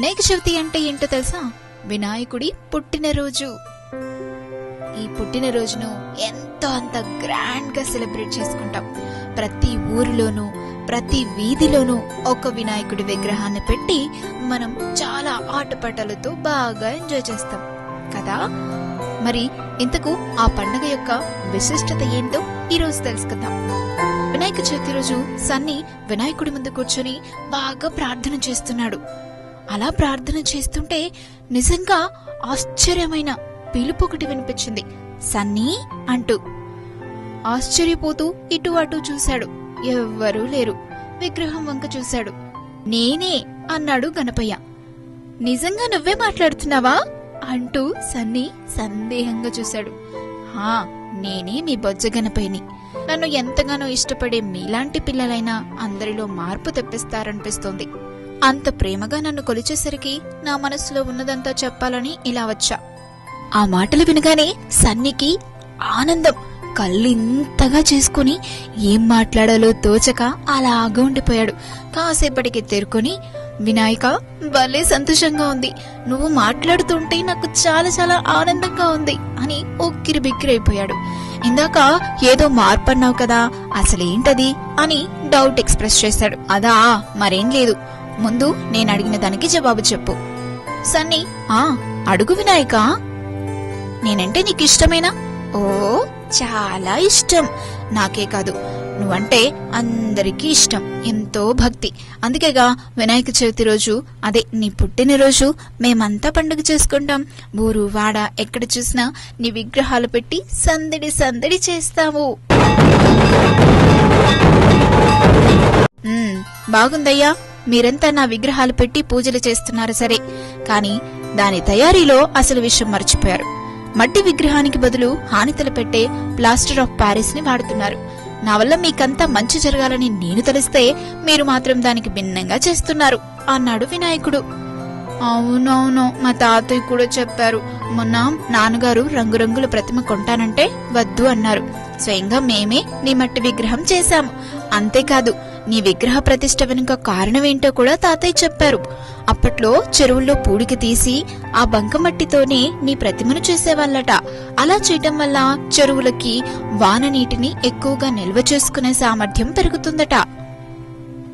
వినాయక చవితి అంటే ఏంటో తెలుసా? వినాయకుడి పుట్టినరోజు. ఈ పుట్టినరోజును ఎంతో అంత గ్రాండ్గా సెలబ్రేట్ చేసుకుంటాం. ప్రతి ఊరిలోనూ ప్రతి వీధిలోనూ ఒక వినాయకుడి విగ్రహాన్ని పెట్టి మనం చాలా ఆటపాటలతో బాగా ఎంజాయ్ చేస్తాం. కదా? మరి ఇంతకు ఆ పండుగ యొక్క విశిష్టత ఏంటో ఈరోజు తెలుసుకుందాం. వినాయక చవితి రోజు సన్ని వినాయకుడి ముందు కూర్చొని బాగా ప్రార్థన చేస్తున్నాడు. అలా ప్రార్థన చేస్తుంటే నిజంగా ఆశ్చర్యమైన పిలుపు ఒకటి వినిపించింది. సన్నీ అంటూ. ఆశ్చర్యపోతూ ఇటు అటు చూశాడు. ఎవ్వరూ లేరు. విగ్రహం వంక చూశాడు. నేనే అన్నాడు గణపయ్య. నిజంగా నువ్వే మాట్లాడుతున్నావా? అంటూ సన్నీ సందేహంగా చూశాడు. హా నేనే మీ బొజ్జ గణపయ్యని. నన్ను ఎంతగానో ఇష్టపడే మీలాంటి పిల్లలైనా అందరిలో మార్పు తెప్పిస్తారనిపిస్తోంది. అంత ప్రేమగా నన్ను కొలిచేసరికి నా మనసులో ఉన్నదంతా చెప్పాలని ఇలా వచ్చా. ఆ మాటలు వినగానే సన్నికి ఆనందం కళ్ళు ఇంతగా చేసుకుని ఏం మాట్లాడాలో తోచక అలాగా ఉండిపోయాడు. కాసేపటికి తేరుకొని వినాయక భలే సంతోషంగా ఉంది. నువ్వు మాట్లాడుతుంటే నాకు చాలా చాలా ఆనందంగా ఉంది అని ఉక్కిరి బిక్కిరైపోయాడు ఇందాక ఏదో మార్పు అన్నావు కదా అసలేంటది అని డౌట్ ఎక్స్ప్రెస్ చేశాడు. అదా మరేం లేదు. ముందు నేను అడిగిన దానికి జవాబు చెప్పు. సన్నీ ఆ అడుగు వినాయక. నేనంటే నీకు ఇష్టమేనా? ఓ చాలా ఇష్టం. నాకే కాదు నువ్వంటే అందరికీ ఇష్టం. ఎంతో భక్తి. అందుకేగా వినాయక చవితి రోజు అదే నీ పుట్టినరోజు మేమంతా పండుగ చేసుకుంటాం. ఊరు వాడ ఎక్కడ చూసినా నీ విగ్రహాలు పెట్టి సందడి సందడి చేస్తావు బాగుందయ్యా. మీరంతా నా విగ్రహాలు పెట్టి పూజలు చేస్తున్నారు సరే. కానీ దాని తయారీలో అసలు విషయం మర్చిపోయారు. మట్టి విగ్రహానికి బదులు హానితలు పెట్టే ప్లాస్టర్ ఆఫ్ ప్యారిస్ని వాడుతున్నారు. నా వల్ల మీకంతా మంచి జరగాలని నేను తెలిస్తే మీరు మాత్రం దానికి భిన్నంగా చేస్తున్నారు అన్నాడు వినాయకుడు. అవునవును మా తాతయ్య కూడా చెప్పారు. మొన్న నాన్నగారు రంగురంగుల ప్రతిమ కొంటానంటే వద్దు అన్నారు. స్వయంగా మేమే నీ మట్టి విగ్రహం చేశాము. అంతేకాదు నీ విగ్రహ ప్రతిష్ట వెనుక కారణమేంటో కూడా తాతయ్య చెప్పారు. అప్పట్లో చెరువుల్లో పూడికి తీసి ఆ బంకమట్టితోనే నీ ప్రతిమను చేసేవాళ్ళట. అలా చేయటం వల్ల చెరువులకి వాన నీటిని ఎక్కువగా నిల్వ చేసుకునే సామర్థ్యం పెరుగుతుందట.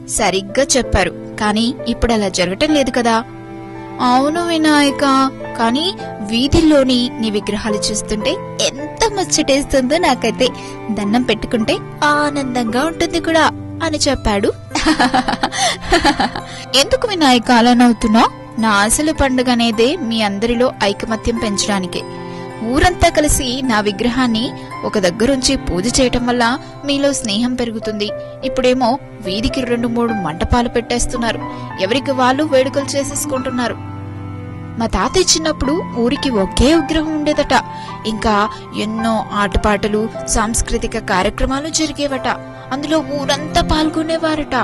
సరిగ్గా చెప్పారు. కానీ ఇప్పుడు అలా జరగటం లేదు కదా. అవును వినాయక. కానీ వీధిలోని నీ విగ్రహాలు చూస్తుంటే ఎంత ముచ్చటేస్తుందో నాకైతే దండం పెట్టుకుంటే ఆనందంగా ఉంటుంది కూడా. అని చెప్పాడు. ఎందుకు వినాయక అలా నవ్వుతున్నావు? నా ఆశల పండుగ అనేదే మీ అందరిలో ఐకమత్యం పెంచడానికే. ఊరంతా కలిసి నా విగ్రహాన్ని ఒక దగ్గరుంచి పూజ చేయటం వల్ల మీలో స్నేహం పెరుగుతుంది. ఇప్పుడేమో వీధికి రెండు మూడు మంటపాలు పెట్టేస్తున్నారు. ఎవరికి వాళ్ళు వేడుకలు చేసేసుకుంటున్నారు. మా తాతయ్య చిన్నప్పుడు ఊరికి ఒకే విగ్రహం ఉండేదట. ఇంకా ఎన్నో ఆటపాటలు సాంస్కృతిక కార్యక్రమాలు జరిగేవట. అందులో ఊరంతా పాల్గొనేవారట.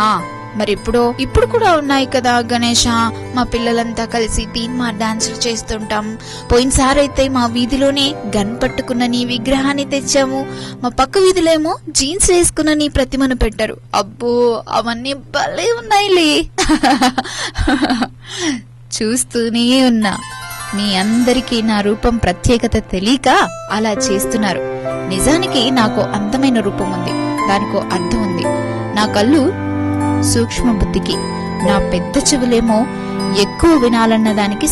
ఆ మరిప్పుడో? ఇప్పుడు కూడా ఉన్నాయి కదా గణేష. మా పిల్లలంతా కలిసి తీన్మా డాన్సులు చేస్తుంటాం. పోయినసారైతే మా వీధిలోనే గన్ పట్టుకున్న నీ విగ్రహాన్ని తెచ్చాము. మా పక్క వీధిలేమో జీన్స్ వేసుకున్న నీ ప్రతిమను పెట్టారు. అబ్బో అవన్నీ భలే ఉన్నాయిలే. చూస్తూనే ఉన్నా. మీ అందరికీ నా రూపం ప్రత్యేకత తెలియక అలా చేస్తున్నారు. నిజానికి నాకు అందమైన రూపం ఉంది. దానికో అర్థం ఉంది. నా కళ్ళు సూక్ష్మ బుద్ధికి నా పెద్ద చెవులేమో ఎక్కువ వినాలన్న దానికి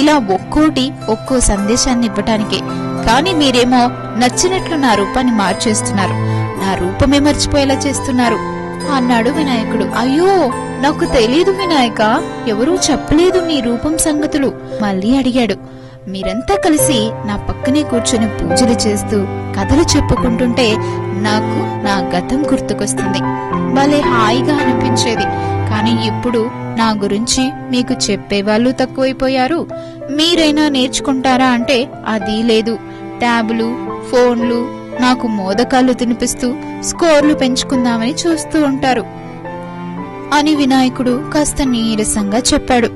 ఇలా ఒక్కోటి ఒక్కో సందేశాన్ని ఇవ్వటానికే. కానీ మీరేమో నచ్చినట్లు నా రూపాన్ని మార్చేస్తున్నారు. నా రూపమే మర్చిపోయేలా చేస్తున్నారు. అన్నాడు వినాయకుడు. అయ్యో నాకు తెలియదు వినాయక. ఎవరూ చెప్పలేదు నీ రూపం సంగతులు. మళ్ళీ అడిగాడు. మీరంతా కలిసి నా పక్కనే కూర్చొని పూజలు చేస్తూ కథలు చెప్పుకుంటుంటే నాకు నా గతం గుర్తుకొస్తుంది. భలే హాయిగా అనిపించేది. కానీ ఇప్పుడు నా గురించి మీకు చెప్పేవాళ్ళు తక్కువైపోయారు. మీరైనా నేర్చుకుంటారా అంటే అది లేదు. ట్యాబ్లు ఫోన్లు నాకు మోదకాలు తినిపిస్తూ స్కోర్లు పెంచుకుందామని చూస్తూ ఉంటారు. అని వినాయకుడు కాస్త నీరసంగా చెప్పాడు.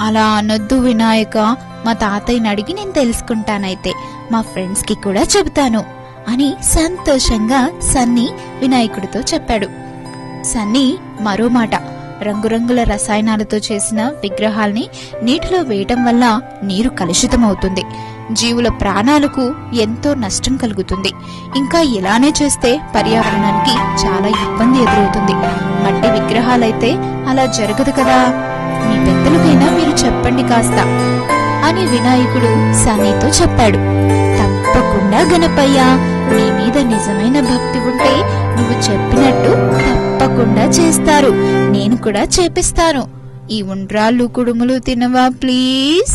అలా అనొద్దు వినాయక మా తాతయ్యని అడిగి నేను తెలుసుకుంటానైతే మా ఫ్రెండ్స్కి కూడా చెబుతాను అని సంతోషంగా సన్నీ వినాయకుడితో చెప్పాడు. సన్నీ మరో మాట రంగురంగుల రసాయనాలతో చేసిన విగ్రహాల్ని నీటిలో వేయటం వల్ల నీరు కలుషితమవుతుంది. జీవుల ప్రాణాలకు ఎంతో నష్టం కలుగుతుంది. ఇంకా ఇలానే చేస్తే పర్యావరణానికి చాలా ఇబ్బంది ఎదురవుతుంది. మట్టి విగ్రహాలైతే అలా జరగదు కదా. మీ పెద్దలకైనా మీరు చెప్పండి కాస్త. అని వినాయకుడు సనీతో చెప్పాడు. తప్పకుండా గణపయ్య నీ మీద నిజమైన భక్తి ఉంటే నువ్వు చెప్పినట్టు తప్పకుండా చేస్తారు. నేను కూడా చేపిస్తాను. ఈ ఉండ్రాళ్ళు కుడుములు తినవా ప్లీజ్?